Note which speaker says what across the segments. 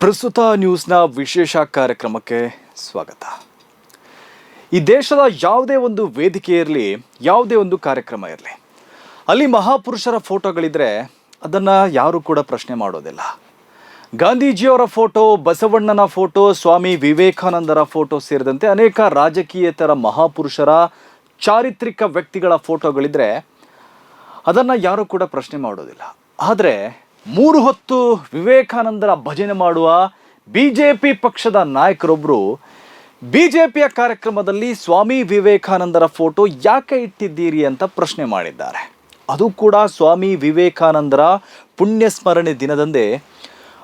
Speaker 1: ಪ್ರಸ್ತುತ ನ್ಯೂಸ್ನ ವಿಶೇಷ ಕಾರ್ಯಕ್ರಮಕ್ಕೆ ಸ್ವಾಗತ. ಈ ದೇಶದ ಯಾವುದೇ ಒಂದು ವೇದಿಕೆ ಇರಲಿ, ಯಾವುದೇ ಒಂದು ಕಾರ್ಯಕ್ರಮ ಇರಲಿ, ಅಲ್ಲಿ ಮಹಾಪುರುಷರ ಫೋಟೋಗಳಿದ್ರೆ ಅದನ್ನು ಯಾರೂ ಕೂಡ ಪ್ರಶ್ನೆ ಮಾಡೋದಿಲ್ಲ. ಗಾಂಧೀಜಿಯವರ ಫೋಟೋ, ಬಸವಣ್ಣನ ಫೋಟೋ, ಸ್ವಾಮಿ ವಿವೇಕಾನಂದರ ಫೋಟೋ ಸೇರಿದಂತೆ ಅನೇಕ ರಾಜಕೀಯೇತರ ಮಹಾಪುರುಷರ ಚಾರಿತ್ರಿಕ ವ್ಯಕ್ತಿಗಳ ಫೋಟೋಗಳಿದ್ರೆ ಅದನ್ನು ಯಾರೂ ಕೂಡ ಪ್ರಶ್ನೆ ಮಾಡೋದಿಲ್ಲ. ಆದರೆ ಮೂರು ಹೊತ್ತು ವಿವೇಕಾನಂದರ ಭಜನೆ ಮಾಡುವ ಬಿ ಜೆ ಪಿ ಪಕ್ಷದ ನಾಯಕರೊಬ್ಬರು ಬಿ ಜೆ ಪಿಯ ಕಾರ್ಯಕ್ರಮದಲ್ಲಿ ಸ್ವಾಮಿ ವಿವೇಕಾನಂದರ ಫೋಟೋ ಯಾಕೆ ಇಟ್ಟಿದ್ದೀರಿ ಅಂತ ಪ್ರಶ್ನೆ ಮಾಡಿದ್ದಾರೆ. ಅದು ಕೂಡ ಸ್ವಾಮಿ ವಿವೇಕಾನಂದರ ಪುಣ್ಯಸ್ಮರಣೆ ದಿನದಂದೇ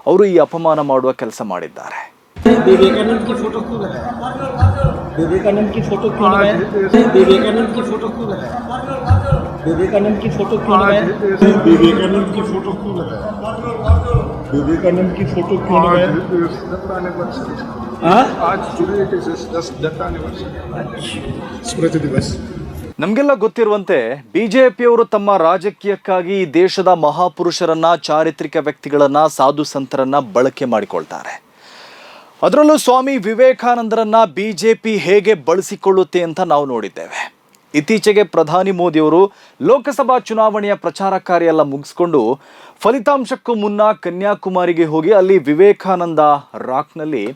Speaker 1: ಅವರು ಈ ಅಪಮಾನ ಮಾಡುವ ಕೆಲಸ ಮಾಡಿದ್ದಾರೆ.
Speaker 2: विवेकानंद की फोटो क्यों लगाए विवेकानंद की फोटो क्यों लगाए विवेकानंद की फोटो क्यों लगाए विवेकानंद की फोटो क्यों लगाए
Speaker 3: विवेकानंद की फोटो क्यों लगाया विवेकानंद की फोटो क्यों लगाया
Speaker 2: हाँ?
Speaker 3: आज जुलाई दस दत्त स्मृति दिवस
Speaker 1: ನಮಗೆಲ್ಲ ಗೊತ್ತಿರುವಂತೆ ಬಿಜೆಪಿಯವರು ತಮ್ಮ ರಾಜಕೀಯಕ್ಕಾಗಿ ಈ ದೇಶದ ಮಹಾಪುರುಷರನ್ನ ಚಾರಿತ್ರಿಕ ವ್ಯಕ್ತಿಗಳನ್ನ ಸಾಧು ಸಂತರನ್ನ ಬಳಕೆ ಮಾಡಿಕೊಳ್ತಾರೆ ಅದರಲ್ಲೂ ಸ್ವಾಮಿ ವಿವೇಕಾನಂದರನ್ನ ಬಿಜೆಪಿ ಹೇಗೆ ಬಳಸಿಕೊಳ್ಳುತ್ತೆ ಅಂತ ನಾವು ನೋಡಿದ್ದೇವೆ. ಇತ್ತೀಚೆಗೆ ಪ್ರಧಾನಿ ಮೋದಿಯವರು ಲೋಕಸಭಾ ಚುನಾವಣೆಯ ಪ್ರಚಾರ ಕಾರ್ಯ ಎಲ್ಲ ಮುಗಿಸ್ಕೊಂಡು ಫಲಿತಾಂಶಕ್ಕೂ ಮುನ್ನ ಕನ್ಯಾಕುಮಾರಿಗೆ ಹೋಗಿ ಅಲ್ಲಿ ವಿವೇಕಾನಂದ ರಾಕ್ನಲ್ಲಿ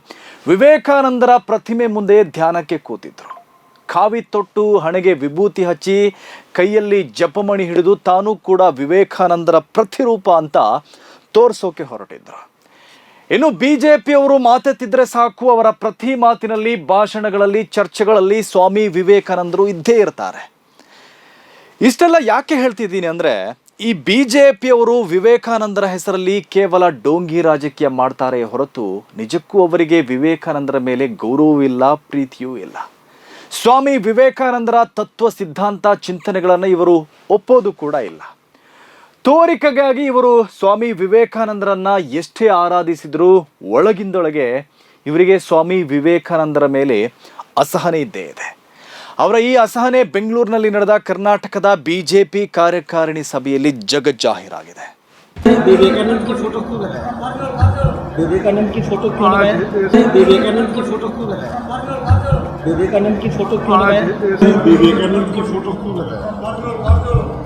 Speaker 1: ವಿವೇಕಾನಂದರ ಪ್ರತಿಮೆ ಮುಂದೆ ಧ್ಯಾನಕ್ಕೆ ಕೂತಿದ್ರು. ಕಾವಿ ತೊಟ್ಟು, ಹಣೆಗೆ ವಿಭೂತಿ ಹಚ್ಚಿ, ಕೈಯಲ್ಲಿ ಜಪಮಣಿ ಹಿಡಿದು ತಾನೂ ಕೂಡ ವಿವೇಕಾನಂದರ ಪ್ರತಿರೂಪ ಅಂತ ತೋರಿಸೋಕೆ ಹೊರಟಿದ್ರು. ಇನ್ನು ಬಿಜೆಪಿಯವರು ಮಾತೆತ್ತಿದ್ರೆ ಸಾಕು, ಅವರ ಪ್ರತಿ ಮಾತಿನಲ್ಲಿ, ಭಾಷಣಗಳಲ್ಲಿ, ಚರ್ಚೆಗಳಲ್ಲಿ ಸ್ವಾಮಿ ವಿವೇಕಾನಂದರು ಇದ್ದೇ ಇರ್ತಾರೆ. ಇಷ್ಟೆಲ್ಲ ಯಾಕೆ ಹೇಳ್ತಿದ್ದೀನಿ ಅಂದರೆ, ಈ ಬಿ ಜೆ ಪಿಯವರು ವಿವೇಕಾನಂದರ ಹೆಸರಲ್ಲಿ ಕೇವಲ ಡೋಂಗಿ ರಾಜಕೀಯ ಮಾಡ್ತಾರೆ ಹೊರತು ನಿಜಕ್ಕೂ ಅವರಿಗೆ ವಿವೇಕಾನಂದರ ಮೇಲೆ ಗೌರವವಿಲ್ಲ ಪ್ರೀತಿಯೂ ಇಲ್ಲ. ಸ್ವಾಮಿ ವಿವೇಕಾನಂದರ ತತ್ವ ಸಿದ್ಧಾಂತ ಚಿಂತನೆಗಳನ್ನು ಇವರು ಒಪ್ಪೋದು ಕೂಡ ಇಲ್ಲ. ತೋರಿಕೆಗಾಗಿ ಇವರು ಸ್ವಾಮಿ ವಿವೇಕಾನಂದರನ್ನ ಎಷ್ಟೇ ಆರಾಧಿಸಿದರೂ ಒಳಗಿಂದೊಳಗೆ ಇವರಿಗೆ ಸ್ವಾಮಿ ವಿವೇಕಾನಂದರ ಮೇಲೆ ಅಸಹನೆ ಇದ್ದೇ ಇದೆ. ಅವರ ಈ ಅಸಹನೆ ಬೆಂಗಳೂರಿನಲ್ಲಿ ನಡೆದ ಕರ್ನಾಟಕದ ಬಿಜೆಪಿ ಕಾರ್ಯಕಾರಿಣಿ ಸಭೆಯಲ್ಲಿ ಜಗಜ್ಜಾಹೀರಾಗಿದೆ.
Speaker 2: ವಿವೇಕಾನಂದ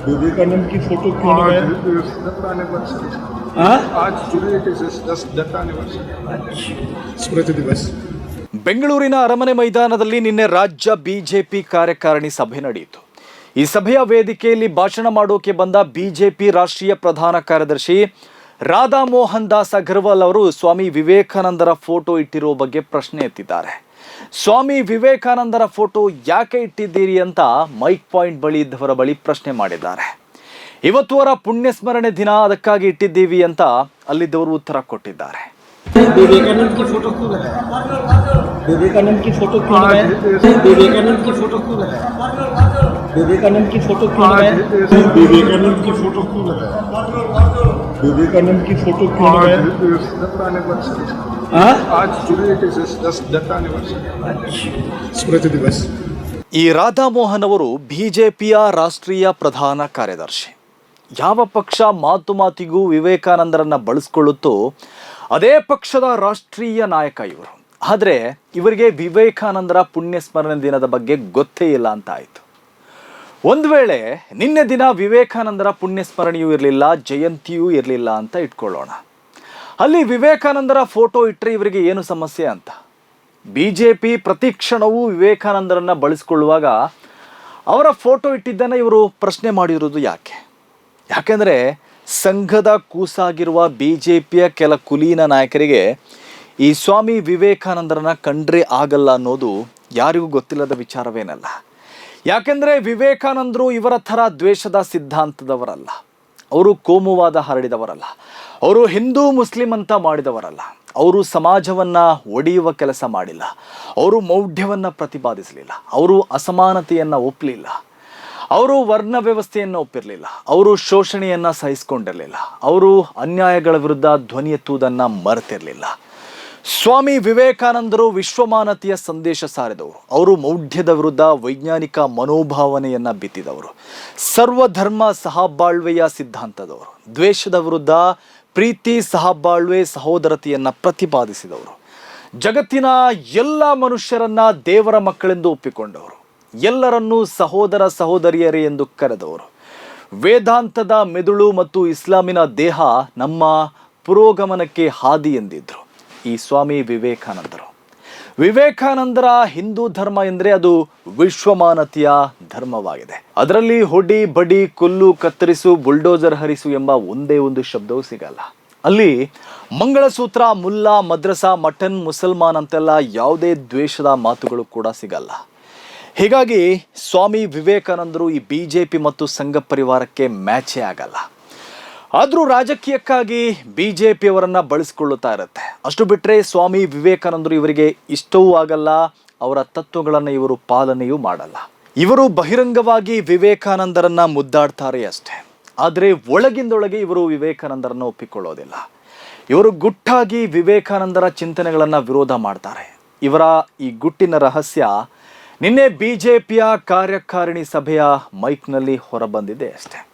Speaker 2: विवेकानंद की फोटो क्यों लगाए विवेकानंद की फोटो क्यों लगाए विवेकानंद की फोटो क्यों लगाए
Speaker 3: विवेकानंद की फोटो क्यों लगाया विवेकानंद की फोटो क्यों लगाया
Speaker 2: हाँ?
Speaker 3: आज जुलाई दस दत्त स्मृति दिवस
Speaker 1: ಬೆಂಗಳೂರಿನ ಅರಮನೆ ಮೈದಾನದಲ್ಲಿ ನಿನ್ನೆ ರಾಜ್ಯ ಬಿಜೆಪಿ ಕಾರ್ಯಕಾರಿಣಿ ಸಭೆ ನಡೆಯಿತು ಈ ಸಭೆಯ ವೇದಿಕೆಯಲ್ಲಿ ಭಾಷಣ ಮಾಡೋಕೆ ಬಂದ ಬಿಜೆಪಿ ರಾಷ್ಟ್ರೀಯ ಪ್ರಧಾನ ಕಾರ್ಯದರ್ಶಿ ರಾಧಾ ಮೋಹನ್ ದಾಸ್ ಅಗರ್ವಾಲ್ ಅವರು ಸ್ವಾಮಿ ವಿವೇಕಾನಂದರ ಫೋಟೋ ಇಟ್ಟಿರೋ ಬಗ್ಗೆ ಪ್ರಶ್ನೆ ಎತ್ತಿದ್ದಾರೆ ಸ್ವಾಮಿ ವಿವೇಕಾನಂದರ ಫೋಟೋ ಯಾಕೆ ಇಟ್ಟಿದ್ದೀರಿ ಅಂತ ಮೈಕ್ ಪಾಯಿಂಟ್ ಬಳಿ ಇದ್ದವರ ಬಳಿ ಪ್ರಶ್ನೆ ಮಾಡಿದ್ದಾರೆ ಇವತ್ತು ಅವರ ಪುಣ್ಯ ಸ್ಮರಣೆ ದಿನ ಅದಕ್ಕಾಗಿ ಇಟ್ಟಿದ್ದೀವಿ ಅಂತ ಅಲ್ಲಿದ್ದವರು ಉತ್ತರ ಕೊಟ್ಟಿದ್ದಾರೆ
Speaker 2: विवेकानंद की फोटो क्यों लगाए विवेकानंद की फोटो क्यों लगाए विवेकानंद की फोटो क्यों लगाए विवेकानंद की फोटो क्यों लगाए
Speaker 3: विवेकानंद की फोटो क्यों लगाया विवेकानंद की फोटो क्यों लगाया
Speaker 2: हाँ?
Speaker 3: आज जुलाई दस दत्त स्मृति दिवस
Speaker 1: ಈ ರಾಧಾ ಮೋಹನ್ ಅವರು ಬಿಜೆಪಿಯ ರಾಷ್ಟ್ರೀಯ ಪ್ರಧಾನ ಕಾರ್ಯದರ್ಶಿ ಯಾವ ಪಕ್ಷ ಮಾತು ಮಾತಿಗೂ ವಿವೇಕಾನಂದರನ್ನ ಬಳಸ್ಕೊಳ್ಳುತ್ತೋ ಅದೇ ಪಕ್ಷದ ರಾಷ್ಟ್ರೀಯ ನಾಯಕ ಇವರು ಆದರೆ ಇವರಿಗೆ ವಿವೇಕಾನಂದರ ಪುಣ್ಯ ಸ್ಮರಣೆ ದಿನದ ಬಗ್ಗೆ ಗೊತ್ತೇ ಇಲ್ಲ ಅಂತ ಆಯಿತು ಒಂದು ವೇಳೆ ನಿನ್ನೆ ದಿನ ವಿವೇಕಾನಂದರ ಪುಣ್ಯ ಸ್ಮರಣೆಯೂ ಇರಲಿಲ್ಲ, ಜಯಂತಿಯೂ ಇರಲಿಲ್ಲ ಅಂತ ಇಟ್ಕೊಳ್ಳೋಣ. ಅಲ್ಲಿ ವಿವೇಕಾನಂದರ ಫೋಟೋ ಇಟ್ಟರೆ ಇವರಿಗೆ ಏನು ಸಮಸ್ಯೆ ಅಂತ? ಬಿ ಜೆ ಪಿ ಪ್ರತಿ ಕ್ಷಣವೂ ವಿವೇಕಾನಂದರನ್ನು ಬಳಸಿಕೊಳ್ಳುವಾಗ ಅವರ ಫೋಟೋ ಇಟ್ಟಿದ್ದನ್ನು ಇವರು ಪ್ರಶ್ನೆ ಮಾಡಿರೋದು ಯಾಕೆ? ಯಾಕೆಂದರೆ ಸಂಘದ ಕೂಸಾಗಿರುವ ಬಿ ಜೆ ಪಿಯ ಕೆಲ ಕುಲೀನ ನಾಯಕರಿಗೆ ಈ ಸ್ವಾಮಿ ವಿವೇಕಾನಂದರನ್ನ ಕಂಡ್ರೆ ಆಗಲ್ಲ ಅನ್ನೋದು ಯಾರಿಗೂ ಗೊತ್ತಿಲ್ಲದ ವಿಚಾರವೇನಲ್ಲ. ಯಾಕೆಂದರೆ ವಿವೇಕಾನಂದರು ಇವರ ಥರ ದ್ವೇಷದ ಸಿದ್ಧಾಂತದವರಲ್ಲ. ಅವರು ಕೋಮುವಾದ ಹರಡಿದವರಲ್ಲ. ಅವರು ಹಿಂದೂ ಮುಸ್ಲಿಂ ಅಂತ ಮಾಡಿದವರಲ್ಲ. ಅವರು ಸಮಾಜವನ್ನ ಒಡೆಯುವ ಕೆಲಸ ಮಾಡಿಲ್ಲ. ಅವರು ಮೌಢ್ಯವನ್ನ ಪ್ರತಿಪಾದಿಸಲಿಲ್ಲ. ಅವರು ಅಸಮಾನತೆಯನ್ನು ಒಪ್ಪಲಿಲ್ಲ. ಅವರು ವರ್ಣ ವ್ಯವಸ್ಥೆಯನ್ನು ಒಪ್ಪಿರಲಿಲ್ಲ. ಅವರು ಶೋಷಣೆಯನ್ನು ಸಹಿಸಿಕೊಂಡಿರಲಿಲ್ಲ. ಅವರು ಅನ್ಯಾಯಗಳ ವಿರುದ್ಧ ಧ್ವನಿ ಎತ್ತುವುದನ್ನು ಮರೆತಿರಲಿಲ್ಲ. ಸ್ವಾಮಿ ವಿವೇಕಾನಂದರು ವಿಶ್ವಮಾನತೆಯ ಸಂದೇಶ ಸಾರಿದವರು. ಅವರು ಮೌಢ್ಯದ ವಿರುದ್ಧ ವೈಜ್ಞಾನಿಕ ಮನೋಭಾವನೆಯನ್ನು ಬಿತ್ತಿದವರು. ಸರ್ವಧರ್ಮ ಸಹಬಾಳ್ವೆಯ ಸಿದ್ಧಾಂತದವರು. ದ್ವೇಷದ ವಿರುದ್ಧ ಪ್ರೀತಿ ಸಹಬಾಳ್ವೆ ಸಹೋದರತೆಯನ್ನು ಪ್ರತಿಪಾದಿಸಿದವರು. ಜಗತ್ತಿನ ಎಲ್ಲ ಮನುಷ್ಯರನ್ನ ದೇವರ ಮಕ್ಕಳೆಂದು ಒಪ್ಪಿಕೊಂಡವರು. ಎಲ್ಲರನ್ನೂ ಸಹೋದರ ಸಹೋದರಿಯರೇ ಎಂದು ಕರೆದವರು. ವೇದಾಂತದ ಮೆದುಳು ಮತ್ತು ಇಸ್ಲಾಮಿನ ದೇಹ ನಮ್ಮ ಪುರೋಗಮನಕ್ಕೆ ಹಾದಿ ಎಂದಿದ್ರು. ಈ ಸ್ವಾಮಿ ವಿವೇಕಾನಂದರು. ವಿವೇಕಾನಂದರ ಹಿಂದೂ ಧರ್ಮ ಎಂದರೆ ಅದು ವಿಶ್ವಮಾನತೆಯ ಧರ್ಮವಾಗಿದೆ. ಅದರಲ್ಲಿ ಹೊಡಿ, ಬಡಿ, ಕೊಲ್ಲು, ಕತ್ತರಿಸು ಬುಲ್ಡೋಜರ್ ಹರಿಸು ಎಂಬ ಒಂದೇ ಒಂದು ಶಬ್ದವೂ ಸಿಗಲ್ಲ. ಅಲ್ಲಿ ಮಂಗಳಸೂತ್ರ, ಮುಲ್ಲಾ, ಮದ್ರಸಾ ಮಟನ್ ಮುಸಲ್ಮಾನ್ ಅಂತೆಲ್ಲ ಯಾವುದೇ ದ್ವೇಷದ ಮಾತುಗಳು ಕೂಡ ಸಿಗಲ್ಲ. ಹೀಗಾಗಿ ಸ್ವಾಮಿ ವಿವೇಕಾನಂದರು ಈ ಬಿ ಜೆ ಪಿ ಮತ್ತು ಸಂಘ ಪರಿವಾರಕ್ಕೆ ಮ್ಯಾಚೇ ಆಗಲ್ಲ. ಆದರೂ ರಾಜಕೀಯಕ್ಕಾಗಿ ಬಿ ಜೆ ಪಿಯವರನ್ನು ಬಳಸಿಕೊಳ್ಳುತ್ತಾ ಇರುತ್ತೆ. ಅಷ್ಟು ಬಿಟ್ಟರೆ ಸ್ವಾಮಿ ವಿವೇಕಾನಂದರು ಇವರಿಗೆ ಇಷ್ಟವೂ ಆಗಲ್ಲ, ಅವರ ತತ್ವಗಳನ್ನು ಇವರು ಪಾಲನೆಯೂ ಮಾಡಲ್ಲ. ಇವರು ಬಹಿರಂಗವಾಗಿ ವಿವೇಕಾನಂದರನ್ನ ಮುದ್ದಾಡ್ತಾರೆ ಅಷ್ಟೇ. ಆದರೆ ಒಳಗಿಂದೊಳಗೆ ಇವರು ವಿವೇಕಾನಂದರನ್ನು ಒಪ್ಪಿಕೊಳ್ಳೋದಿಲ್ಲ. ಇವರು ಗುಟ್ಟಾಗಿ ವಿವೇಕಾನಂದರ ಚಿಂತನೆಗಳನ್ನು ವಿರೋಧ ಮಾಡ್ತಾರೆ. ಇವರ ಈ ಗುಟ್ಟಿನ ರಹಸ್ಯ ನಿನ್ನೆ ಬಿ ಜೆ ಪಿಯ ಕಾರ್ಯಕಾರಿಣಿ ಸಭೆಯ ಮೈಕ್ನಲ್ಲಿ ಹೊರಬಂದಿದೆ ಅಷ್ಟೇ.